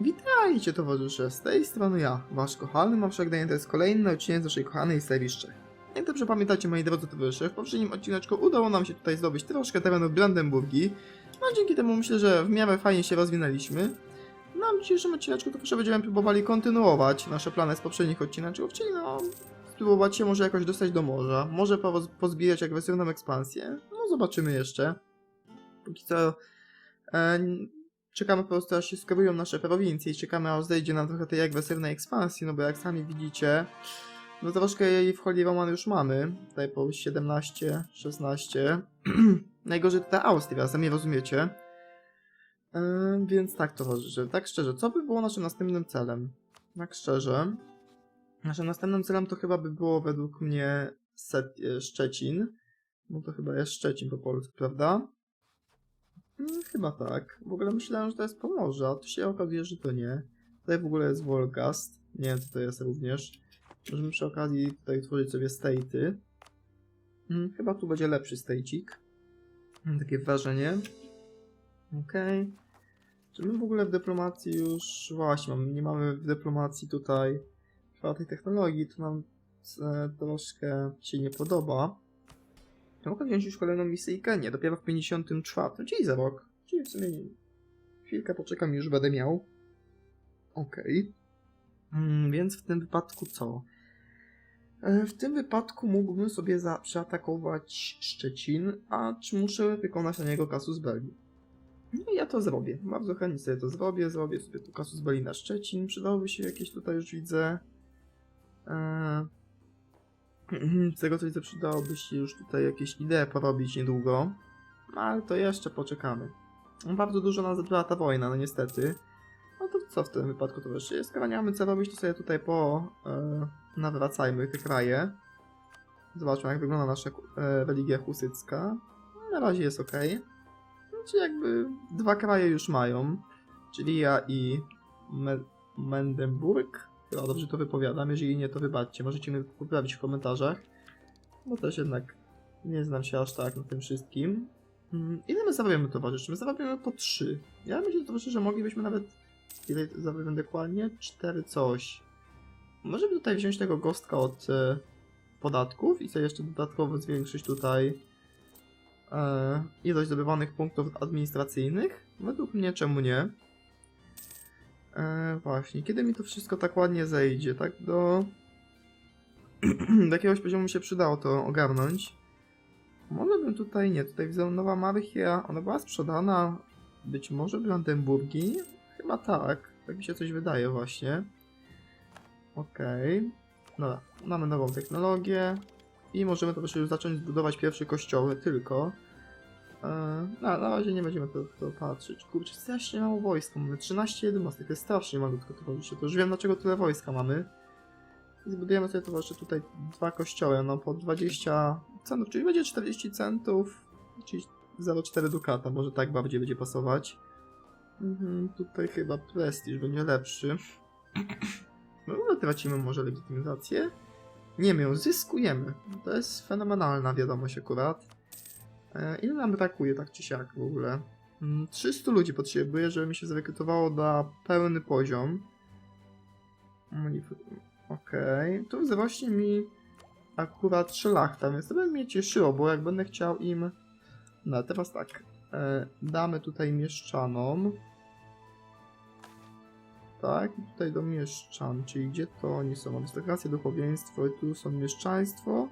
Witajcie towarzysze, z tej strony ja, wasz kochany Marszak Daniel, to jest kolejny odcinek z naszej kochanej serii. Jak dobrze pamiętacie moi drodzy towarzysze, w poprzednim odcineczku udało nam się tutaj zdobyć troszkę terenu Brandenburgii, no dzięki temu myślę, że w miarę fajnie się rozwinęliśmy. No w dzisiejszym odcineczku to proszę będziemy próbowali kontynuować nasze plany z poprzednich odcineczków, czyli no spróbować się może jakoś dostać do morza, może poz- pozbijać agresywną ekspansję, no zobaczymy jeszcze. Póki co e, czekamy po prostu aż się skierują nasze prowincje i czekamy aż zejdzie nam trochę tej agresywnej ekspansji, no bo jak sami widzicie, no troszkę jej w Holy Roman już mamy, tutaj po 17, 16, najgorzej tutaj Austria, sami rozumiecie. Yy, więc tak towarzysze, tak szczerze, co by było naszym następnym celem? Tak szczerze, naszym następnym celem to chyba by było według mnie Set, e, Szczecin, bo to chyba jest Szczecin po polsku, prawda? Mm, Chyba tak. W ogóle myślałem, że to jest Pomorze, a tu się okazuje, że to nie. Tutaj w ogóle jest Wolgast. Nie wiem, co to jest również. Możemy przy okazji tutaj tworzyć sobie state'y. Mm, Chyba tu będzie lepszy state'ik. Mam takie wrażenie. Okej. Czy my w ogóle w dyplomacji już... Właśnie, nie mamy w dyplomacji tutaj czwartej technologii, to nam e, troszkę się nie podoba. Ja mogę wziąć już kolejną misyjkę? Nie, dopiero w 54, czyli za rok. Czyli w sumie chwilkę poczekam już będę miał. Okej. Mm, więc w tym wypadku co? E, W tym wypadku mógłbym sobie za, przeatakować Szczecin, a czy muszę wykonać na niego kasus belli? No ja to zrobię. Bardzo chętnie sobie to zrobię. Zrobię sobie tu kasus belli na Szczecin. Przydałoby się jakieś tutaj już widzę. E, z tego co widzę, przydałoby się już tutaj jakieś idee porobić niedługo. No ale to jeszcze poczekamy. Bardzo dużo nas zabrała ta wojna, no niestety. No to co w tym wypadku to? Skoro nie co robić, to sobie tutaj po... E, nawracajmy te kraje. Zobaczmy jak wygląda nasza e, religia husycka. No, Na razie jest ok. Znaczy jakby dwa kraje już mają. Czyli ja i Me Mendenburg. Chyba dobrze to wypowiadam, jeżeli nie to wybaczcie. Możecie mnie poprawić w komentarzach. Bo też jednak nie znam się aż tak na tym wszystkim. Mm, Ile my zarabiamy towarzyszy? My zarabiamy po 3. Ja myślę towarzyszy, że moglibyśmy nawet... Ile zarabiamy dokładnie? 4 coś. Może by tutaj wziąć tego gostka od e, podatków i sobie jeszcze dodatkowo zwiększyć tutaj e, ilość zdobywanych punktów administracyjnych? Według mnie czemu nie? E, właśnie, kiedy mi to wszystko tak ładnie zejdzie, tak do... do jakiegoś poziomu się przydało to ogarnąć. Może bym tutaj, nie, tutaj widzę nowa Marychia, ona była sprzedana być może Brandenburgii? Chyba tak, tak mi się coś wydaje właśnie. Okej, dobra, mamy nową technologię i możemy to już zacząć budować pierwsze kościoły tylko. Eee, na, na razie nie będziemy to, to patrzeć. Kurczę, strasznie mało wojska mamy. 13 jednostek, to jest strasznie malutko towarzysze. To już wiem dlaczego tyle wojska mamy. Zbudujemy sobie towarzysze tutaj dwa kościoły, no po 20 centów, czyli będzie 40 centów, czyli 0,4 dukata, może tak bardziej będzie pasować. Mhm, tutaj chyba prestiż będzie lepszy. No ale tracimy może legitymizację. Nie, my ją zyskujemy. To jest fenomenalna wiadomość akurat. E, ile nam brakuje tak czy siak w ogóle? Mm, 300 ludzi potrzebuję, żeby mi się zrekrutowało na pełny poziom. Okej, tu wzrośnie mi akurat szlachta, więc to by mnie cieszyło, bo jak będę chciał im... No teraz tak, e, damy tutaj mieszczanom. Tak, tutaj do mieszczan, czyli gdzie to oni są? Arystokracja, duchowieństwo i tu są mieszczaństwo.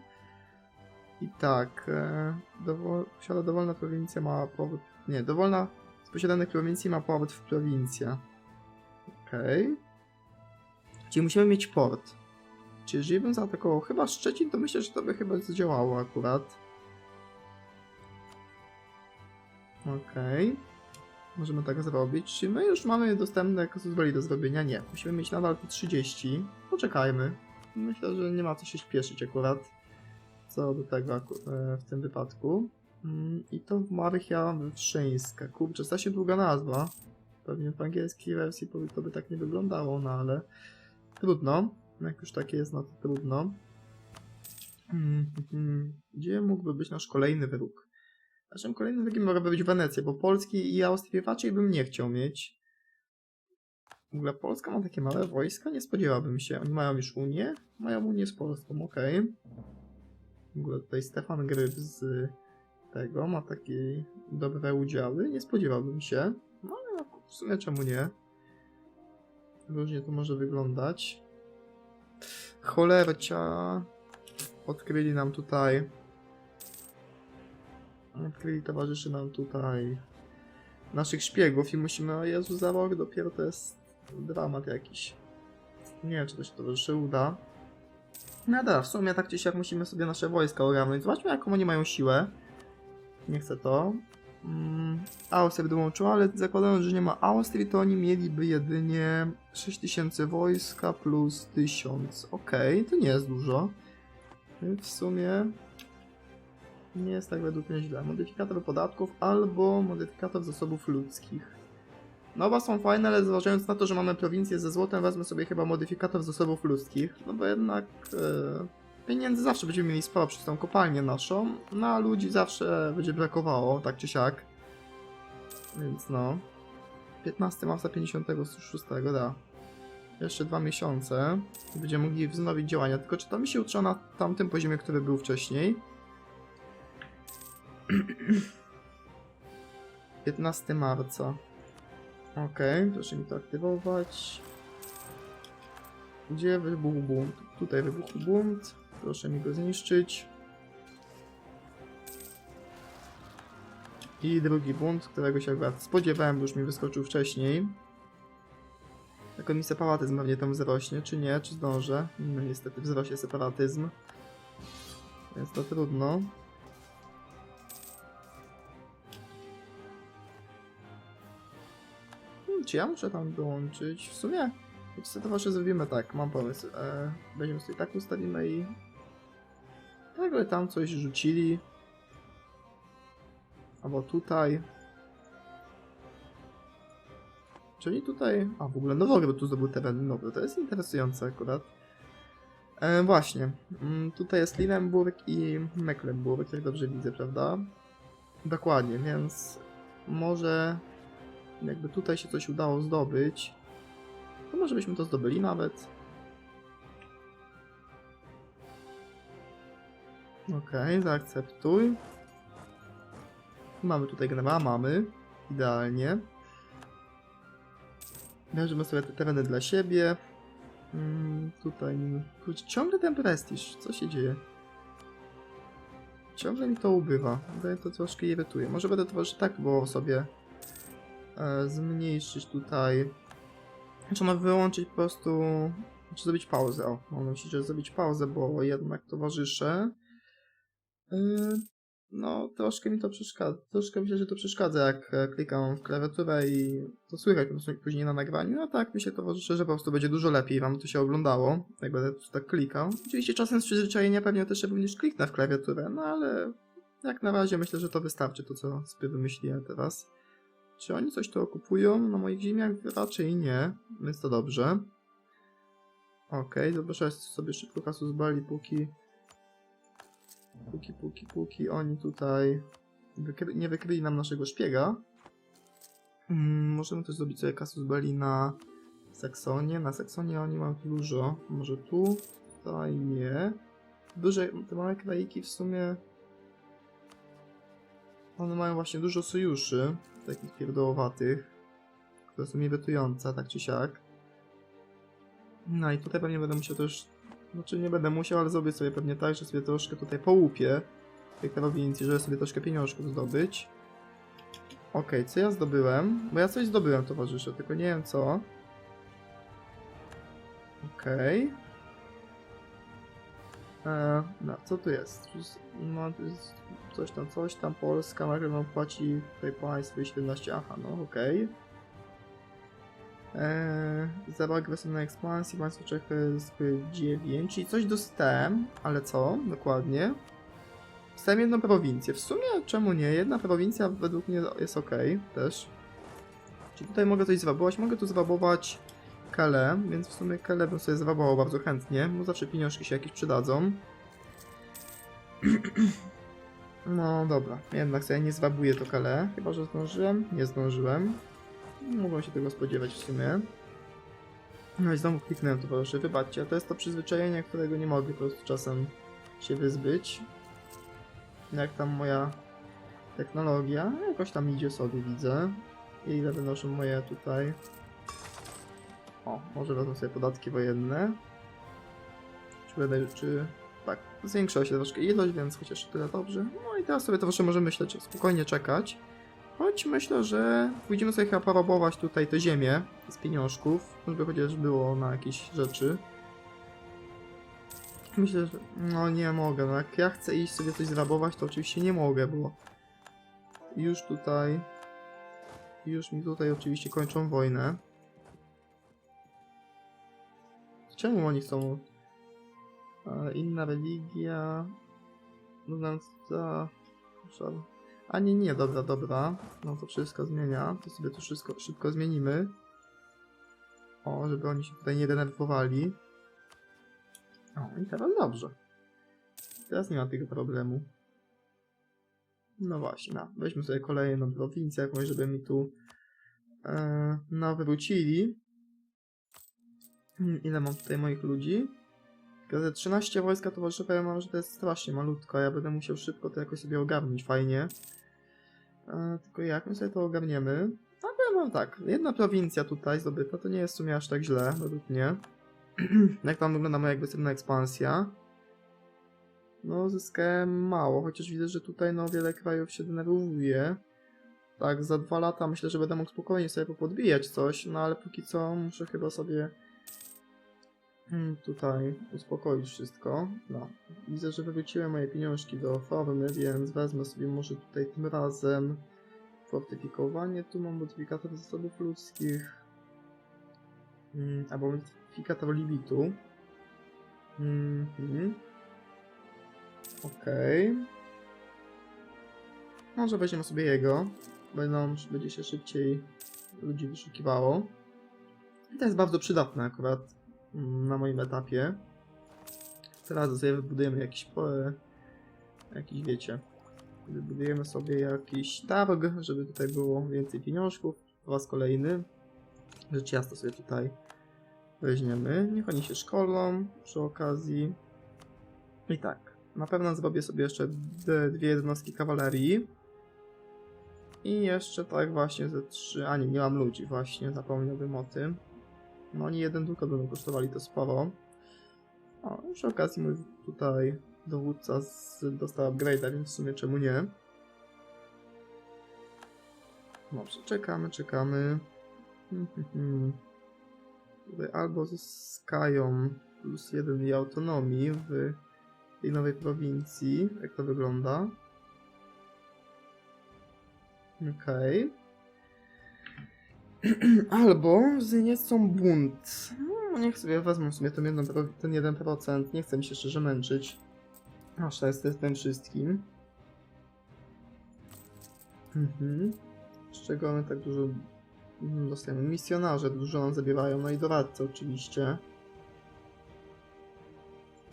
I tak, e, dowo- posiada dowolna prowincja ma powód... Nie, dowolna z posiadanych prowincji ma powód w prowincja. Okej. Czyli musimy mieć port. Czyli jeżeli bym zaatakował chyba Szczecin, to myślę, że to by chyba zadziałało akurat. Okej. Możemy tak zrobić. Czy my już mamy dostępne kasusbeli do zrobienia? Nie. Musimy mieć nadal te 30. Poczekajmy. Myślę, że nie ma co się śpieszyć akurat. Co do tego e, w tym wypadku. Mm, I to Marychia Wyszyńska. Kurczę, to się długa nazwa. Pewnie w angielskiej wersji to by tak nie wyglądało, no ale trudno. Jak już takie jest, no to trudno. Mm, mm, Gdzie mógłby być nasz kolejny wróg? Naszym kolejnym wrogiem mogłaby być Wenecja, bo Polski i Austrii raczej bym nie chciał mieć. W ogóle Polska ma takie małe wojska? Nie spodziewałbym się. Oni mają już Unię? Mają Unię z Polską, okej. W ogóle tutaj Stefan Gryb z tego ma takie dobre udziały. Nie spodziewałbym się. No ale w sumie czemu nie? Różnie to może wyglądać. Cholercia. Odkryli nam tutaj. Odkryli towarzyszy nam tutaj naszych szpiegów i musimy, o Jezu, za rok dopiero to jest dramat jakiś. Nie wiem, czy to się towarzyszy uda. No w sumie tak czy siak musimy sobie nasze wojska ogarnąć. Zobaczmy, jaką oni mają siłę. Nie chcę to. Mm, Austria dołączyła, ale zakładając, że nie ma Austrii, to oni mieliby jedynie 6000 wojska plus 1000. Okej, to nie jest dużo. W sumie nie jest tak według mnie źle. Modyfikator podatków albo modyfikator zasobów ludzkich. No oba są fajne, ale zważając na to, że mamy prowincję ze złotem, wezmę sobie chyba modyfikator zasobów ludzkich. No bo jednak e, pieniędzy zawsze będziemy mieli sporo przez tą kopalnię naszą, no a ludzi zawsze będzie brakowało, tak czy siak. Więc no. 15 marca 56, da. Jeszcze dwa miesiące będziemy mogli wznowić działania. Tylko czy to mi się utrzyma na tamtym poziomie, który był wcześniej? 15 marca. Okej, proszę mi to aktywować. Gdzie wybuchł bunt? Tutaj wybuchł bunt. Proszę mi go zniszczyć. I drugi bunt, którego się akurat spodziewałem, bo już mi wyskoczył wcześniej. Jak on mi separatyzm pewnie tam wzrośnie, czy nie, czy zdążę? No niestety wzrośnie separatyzm. Więc to trudno. Czy ja muszę tam dołączyć? W sumie, to właśnie zrobimy tak, mam pomysł. E, będziemy sobie tak ustawimy i... Nagle tam coś rzucili. Albo tutaj. Czyli tutaj... A, w ogóle Nowogród tu zdobył teren nowy, to jest interesujące akurat. E, właśnie, mm, tutaj jest Linenburg i Mecklenburg, jak dobrze widzę, prawda? Dokładnie, więc może jakby tutaj się coś udało zdobyć, to może byśmy to zdobyli nawet. Okej, zaakceptuj. Mamy tutaj generała, mamy. Idealnie. Bierzemy sobie te tereny dla siebie. Mm, tutaj... Kurczę, ciągle ten prestiż. Co się dzieje? Ciągle mi to ubywa. Daje to troszkę irytuje. Może będę to tak było sobie zmniejszyć tutaj. Znaczy ma wyłączyć po prostu. Znaczy zrobić pauzę. O, mam na że zrobić pauzę, bo jednak towarzysze. Yy, no, troszkę mi to przeszkadza. Troszkę myślę, że to przeszkadza, jak e, klikam w klawiaturę i to słychać później na nagraniu. No tak, mi się towarzyszy, że po prostu będzie dużo lepiej wam to się oglądało, jak będę tak klikał. Oczywiście czasem z przyzwyczajenia pewnie też również kliknę w klawiaturę, no ale jak na razie myślę, że to wystarczy, to co sobie wymyśliłem teraz. Czy oni coś tu okupują na moich ziemiach? Raczej nie, więc to dobrze. Okej, zobaczę sobie szybko kasu zbali, póki... Póki, póki, póki oni tutaj wykry nie wykryli nam naszego szpiega. Mm, możemy też zrobić sobie kasus belli na Saksonię. Na Saksonię oni mają tu dużo. Może tu? Tutaj nie. Duże, te małe kraiki w sumie... One mają właśnie dużo sojuszy, takich pierdołowatych, które są irytujące, tak czy siak. No i tutaj pewnie będę musiał też znaczy nie będę musiał, ale zrobię sobie pewnie tak, że sobie troszkę tutaj połupię tej prowincji, żeby sobie troszkę pieniążków zdobyć. Okej, co ja zdobyłem? Bo ja coś zdobyłem, towarzysze, tylko nie wiem co. Okej. E, No, co tu jest? No, to jest coś tam, coś tam, Polska, Marlon płaci tutaj państwu 17, aha, no okej. Eee, zero agresywnej ekspansji, państwo Czechy z 9, czyli coś dostałem, ale co dokładnie? Dostałem jedną prowincję. W sumie czemu nie? Jedna prowincja według mnie jest ok też. Czyli tutaj mogę coś zwabować. Mogę tu zwabować Kele, więc w sumie Kele bym sobie zwabował bardzo chętnie, bo zawsze pieniążki się jakieś przydadzą. No dobra, jednak sobie nie zwabuję to Kale, chyba że zdążyłem. Nie zdążyłem. Mogłem się tego spodziewać w sumie. No i znowu kliknąłem towarzyszy, wybaczcie, to jest to przyzwyczajenie, którego nie mogę po prostu czasem się wyzbyć. Jak tam moja technologia, jakoś tam idzie sobie, widzę. I ile wynoszą moje tutaj... O, może wezmę sobie podatki wojenne. Czy będę, czy... Tak, zwiększyła się troszkę ilość, więc chociaż tyle dobrze. No i teraz sobie troszkę możemy myśleć, spokojnie czekać. Choć myślę, że pójdziemy sobie chyba porobować tutaj te ziemię z pieniążków, żeby chociaż było na jakieś rzeczy. Myślę, że no nie mogę, no jak ja chcę iść sobie coś zrabować, to oczywiście nie mogę, bo już tutaj, już mi tutaj oczywiście kończą wojnę. Czemu oni? E, inna religia, no za... A nie, nie, dobra, dobra. No to wszystko zmienia. To sobie to wszystko szybko zmienimy. O, żeby oni się tutaj nie denerwowali. O, i teraz dobrze. Teraz nie ma tego problemu. No właśnie, no. Weźmy sobie kolejną prowincję jakąś, żeby mi tu e, nawrócili. Hmm, ile mam tutaj moich ludzi? Tylko te 13 wojska towarzysze ja mam, że to jest strasznie malutko. Ja będę musiał szybko to jakoś sobie ogarnąć fajnie. E, tylko jak my sobie to ogarniemy? A powiem wam tak, jedna prowincja tutaj zdobyta, to nie jest w sumie aż tak źle, według mnie. jak tam wygląda moja agresywna ekspansja? No, zyskałem mało, chociaż widzę, że tutaj no wiele krajów się denerwuje. Tak, za dwa lata myślę, że będę mógł spokojnie sobie podbijać coś, no ale póki co muszę chyba sobie tutaj uspokoić wszystko. No, widzę, że wywróciłem moje pieniążki do farmy, więc wezmę sobie może tutaj tym razem fortyfikowanie. Tu mam modyfikator zasobów ludzkich. Mm, albo modyfikator limitu. Mhm. Okej. Może weźmiemy sobie jego. Będą, będzie się szybciej ludzi wyszukiwało. I to jest bardzo przydatne akurat mm, na moim etapie. Teraz sobie wybudujemy jakiś, po, jakiś wiecie, wybudujemy sobie jakiś targ, żeby tutaj było więcej pieniążków. Po raz kolejny. Rzecz jasna sobie tutaj weźmiemy. Niech oni się szkolą przy okazji. I tak, na pewno zrobię sobie jeszcze dwie jednostki kawalerii. I jeszcze tak właśnie ze trzy, a nie, nie mam ludzi właśnie, zapomniałbym o tym. No oni jeden tylko będą kosztowali to sporo. I przy okazji mój tutaj dowódca z, dostał upgrade'a, więc w sumie czemu nie. Dobrze, czekamy, czekamy. Hmm, hmm, hmm. Tutaj albo zyskają plus jeden i autonomii w tej nowej prowincji. Jak to wygląda? Okej. Albo zniecą bunt. No, niech sobie wezmą sobie ten 1%, ten 1%. Nie chcę mi się szczerze męczyć. Aż jest tym wszystkim. Mhm. Z czego one tak dużo dostajemy? Misjonarze dużo nam zabierają, no i doradcy oczywiście.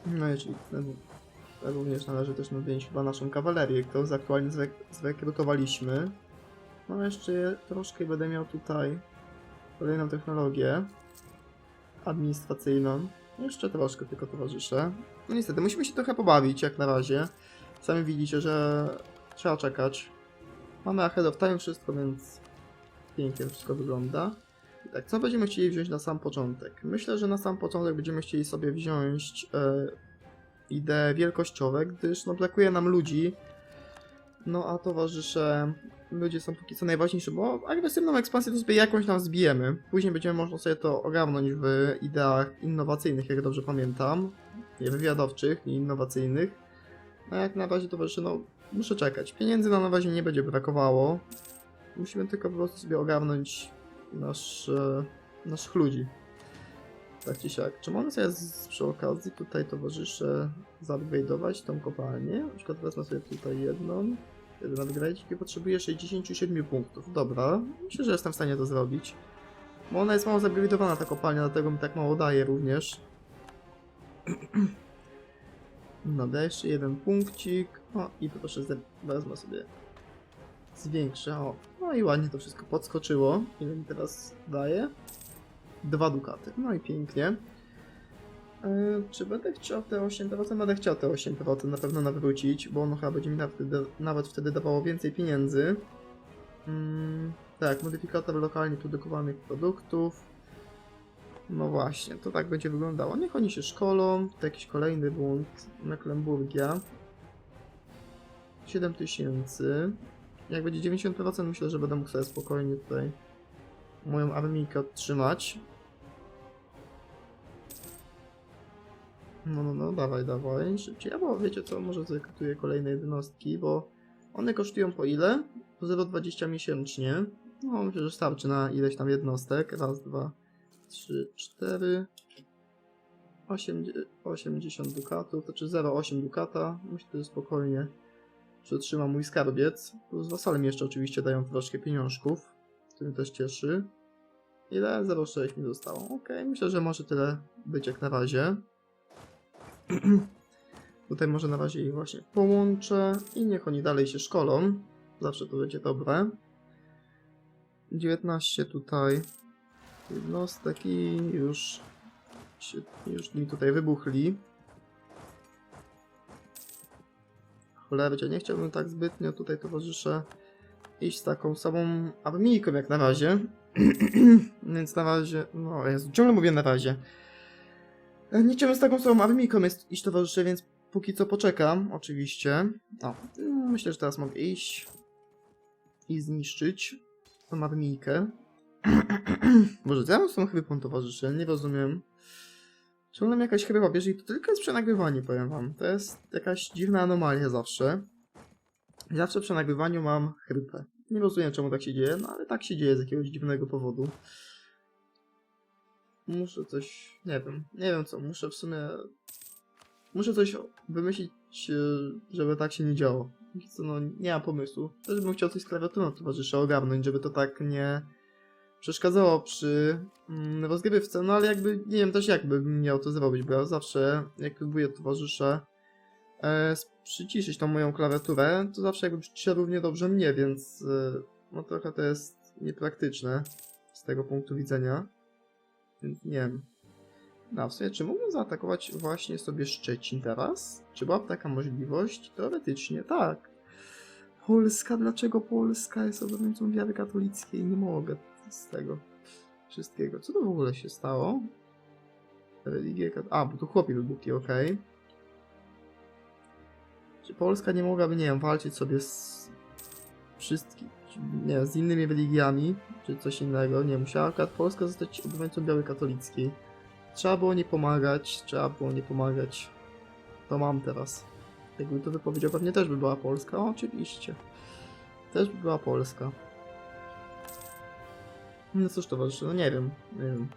No i czyli ten, również należy też nadmienić chyba naszą kawalerię, którą aktualnie zrek zrekrutowaliśmy. No jeszcze troszkę będę miał tutaj kolejną technologię administracyjną. Jeszcze troszkę tylko towarzyszę. No niestety, musimy się trochę pobawić jak na razie. Sami widzicie, że trzeba czekać. Mamy ahead of time wszystko, więc pięknie wszystko wygląda. I tak, co będziemy chcieli wziąć na sam początek? Myślę, że na sam początek będziemy chcieli sobie wziąć e, idee wielkościowe, gdyż no brakuje nam ludzi. No a towarzysze, ludzie są póki co najważniejsi, bo agresywną ekspansję to sobie jakąś tam zbijemy. Później będziemy można sobie to ogarnąć w ideach innowacyjnych, jak dobrze pamiętam. Nie wywiadowczych, nie innowacyjnych. A jak na razie towarzysze, no muszę czekać. Pieniędzy na razie nie będzie brakowało. Musimy tylko po prostu sobie ogarnąć nasz, e, naszych ludzi. Tak czy siak. Czy mogę sobie z, przy okazji tutaj towarzysze zupgrade'ować tą kopalnię? Na przykład wezmę sobie tutaj jedną. Jeden upgrade i potrzebuję 67 punktów. Dobra, myślę, że jestem w stanie to zrobić. Bo ona jest mało zupgrade'owana ta kopalnia, dlatego mi tak mało daje również. Dobra, jeszcze jeden punkcik. O, i proszę, wezmę sobie zwiększę. O, no i ładnie to wszystko podskoczyło. Ile mi teraz daje? dwa dukaty. No i pięknie. Czy będę chciał te 8%? Będę chciał te 8% na pewno nawrócić, bo ono chyba będzie mi nawet nawet wtedy dawało więcej pieniędzy. Mm, tak, modyfikator lokalnie produkowanych produktów. No właśnie, to tak będzie wyglądało. Niech oni się szkolą. To jakiś kolejny bunt. Mecklenburgia. 7000. Jak będzie 90%, myślę, że będę mógł sobie spokojnie tutaj moją armijkę otrzymać. No, no, no, dawaj, dawaj, szybciej. Albo wiecie co, może zrekrutuję kolejne jednostki, bo one kosztują po ile? Po 0,20 miesięcznie. No, myślę, że starczy na ileś tam jednostek. Raz, dwa, trzy, cztery. Osiem- 80 dukatów, to czy 0,8 dukata. Myślę, że spokojnie przetrzyma mój skarbiec. Plus wasalem jeszcze oczywiście dają troszkę pieniążków, co mnie też cieszy. Ile? 0,6 mi zostało. Ok, myślę, że może tyle być jak na razie. Tutaj może na razie ich właśnie połączę i niech oni dalej się szkolą. Zawsze to będzie dobre. 19 tutaj jednostek i już, się, już mi tutaj wybuchli. Cholercie, nie chciałbym tak zbytnio tutaj towarzysze iść z taką samą armijką jak na razie. Więc na razie, no Jezu, ciągle mówię na razie. E, chciałbym z taką samą armijką jest iść towarzysze, więc póki co poczekam, oczywiście. O, mm, myślę, że teraz mogę iść i zniszczyć tą armijkę. Boże, co ja mam z tą chrypą towarzysze? Nie rozumiem. Ciągle mnie jakaś chrypa bierze i to tylko jest przenagrywanie, powiem wam. To jest jakaś dziwna anomalia zawsze. Zawsze przy nagrywaniu mam chrypę. Nie rozumiem czemu tak się dzieje, no ale tak się dzieje z jakiegoś dziwnego powodu. Muszę coś, nie wiem, nie wiem co, muszę w sumie, muszę coś wymyślić, e, żeby tak się nie działo. Co, no, nie mam pomysłu. Też bym chciał coś z klawiaturą towarzysze ogarnąć, żeby to tak nie przeszkadzało przy mm, rozgrywce, no ale jakby, nie wiem też jak bym miał to zrobić, bo ja zawsze, jak próbuję towarzysze e, przyciszyć tą moją klawiaturę, to zawsze jakby przycisza równie dobrze mnie, więc e, no trochę to jest niepraktyczne z tego punktu widzenia. Więc nie wiem. No, w sumie, czy mógłbym zaatakować właśnie sobie Szczecin teraz? Czy byłaby taka możliwość? Teoretycznie tak. Polska, dlaczego Polska jest obrońcą wiary katolickiej? Nie mogę z tego wszystkiego. Co to w ogóle się stało? Religie kat- A, bo tu chłopi wybuchli, okej. Czy Polska nie mogłaby, nie wiem, walczyć sobie z wszystkimi, nie wiem, z innymi religiami, czy coś innego? Nie, musiała akurat Polska zostać obrońcą białej katolickiej. Trzeba było nie pomagać, trzeba było nie pomagać. To mam teraz. Jakby to wypowiedział, pewnie też by była Polska. O, oczywiście. Też by była Polska. No cóż, towarzysze, no nie wiem, nie wiem.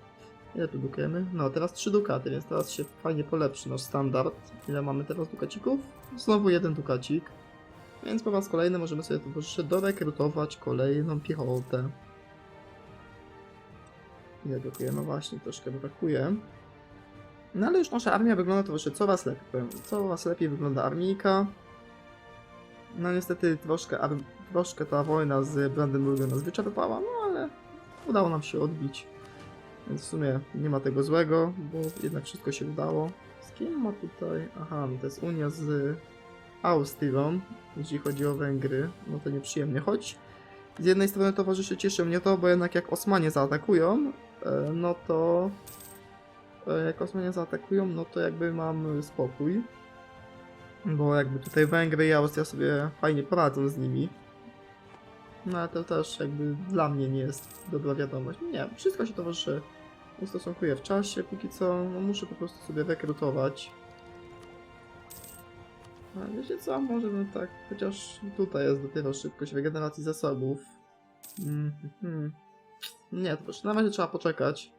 Ile produkujemy? No, teraz 3 dukaty, więc teraz się fajnie polepszy nasz standard. Ile mamy teraz dukacików? Znowu jeden dukacik. Więc po raz kolejny możemy sobie towarzysze dorekrutować kolejną piechotę. Ile brakuje? No właśnie, troszkę brakuje. No ale już nasza armia wygląda towarzysze coraz lepiej. powiem. Coraz lepiej wygląda armijka. No niestety troszkę, ar- troszkę ta wojna z Brandenburgiem nas wyczerpała, no ale udało nam się odbić. Więc w sumie nie ma tego złego, bo jednak wszystko się udało. Z kim ma tutaj? Aha, no to jest Unia z Austrią, jeśli chodzi o Węgry. No to nieprzyjemnie, choć z jednej strony towarzyszy cieszy mnie to, bo jednak jak Osmanie zaatakują, e, no to e, jak Osmanie zaatakują, no to jakby mam spokój. Bo jakby tutaj Węgry i Austria sobie fajnie poradzą z nimi. No ale to też jakby dla mnie nie jest dobra wiadomość. Nie, wszystko się towarzyszy ustosunkuje w czasie, póki co no muszę po prostu sobie rekrutować. A wiecie co, może bym tak, chociaż tutaj jest dopiero szybkość regeneracji zasobów. Mm, hmm. Nie, to już na razie trzeba poczekać.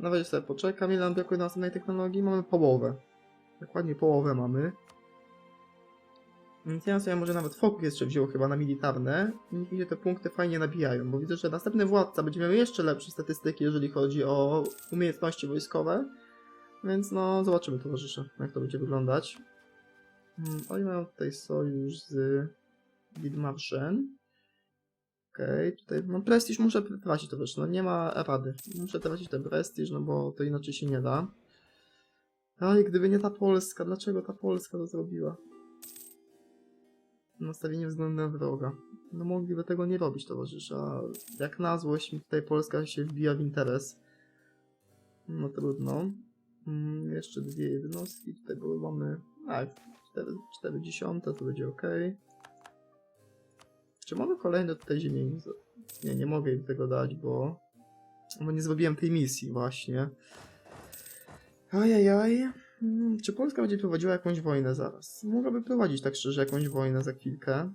Na razie sobie poczekam, ile nam brakuje na następnej technologii? Mamy połowę. Dokładnie połowę mamy. Więc ja sobie może nawet fokus jeszcze wziął chyba na militarne i niech mi się te punkty fajnie nabijają, bo widzę, że następny władca będzie miał jeszcze lepsze statystyki, jeżeli chodzi o umiejętności wojskowe. Więc no, zobaczymy towarzysze, jak to będzie wyglądać. Hmm, oni mają tutaj sojusz z Widmarszem. Okej, tutaj no prestiż muszę tracić to wiesz, no nie ma rady. Muszę tracić ten prestiż, no bo to inaczej się nie da. Aj, gdyby nie ta Polska, dlaczego ta Polska to zrobiła? Nastawienie względem wroga. No mogliby tego nie robić, towarzysze, a jak na złość mi tutaj Polska się wbija w interes. No trudno. Mm, jeszcze dwie jednostki, tutaj mamy... A, 4, 40, to będzie ok. Czy mogę kolejne tutaj ziemię? Nie, nie mogę im tego dać, bo... Bo nie zrobiłem tej misji właśnie. Ajajaj. Hmm, Czy Polska będzie prowadziła jakąś wojnę zaraz? Mogłaby prowadzić tak szczerze jakąś wojnę za chwilkę.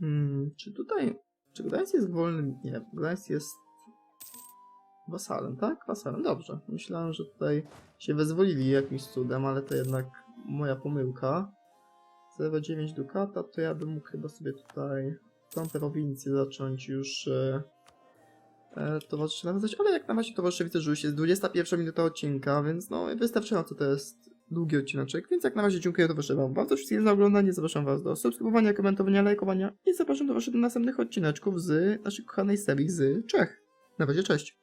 Hmm, czy tutaj... Czy Gdańsk jest wolnym? Nie, Gdańsk jest wasalem, tak? Wasalem, dobrze. Myślałem, że tutaj się wyzwolili jakimś cudem, ale to jednak moja pomyłka. 0,9 dukata, to ja bym mógł chyba sobie tutaj tą prowincję zacząć już e, e, towarzyszy nawiązać, ale jak na razie towarzysze widzę, że już jest 21 minuta odcinka, więc no wystarczająco to jest długi odcineczek, więc jak na razie dziękuję towarzysze wam bardzo wszystkim za oglądanie, zapraszam was do subskrybowania, komentowania, lajkowania i zapraszam towarzyszy do następnych odcineczków z naszej kochanej serii z Czech. Na razie, cześć!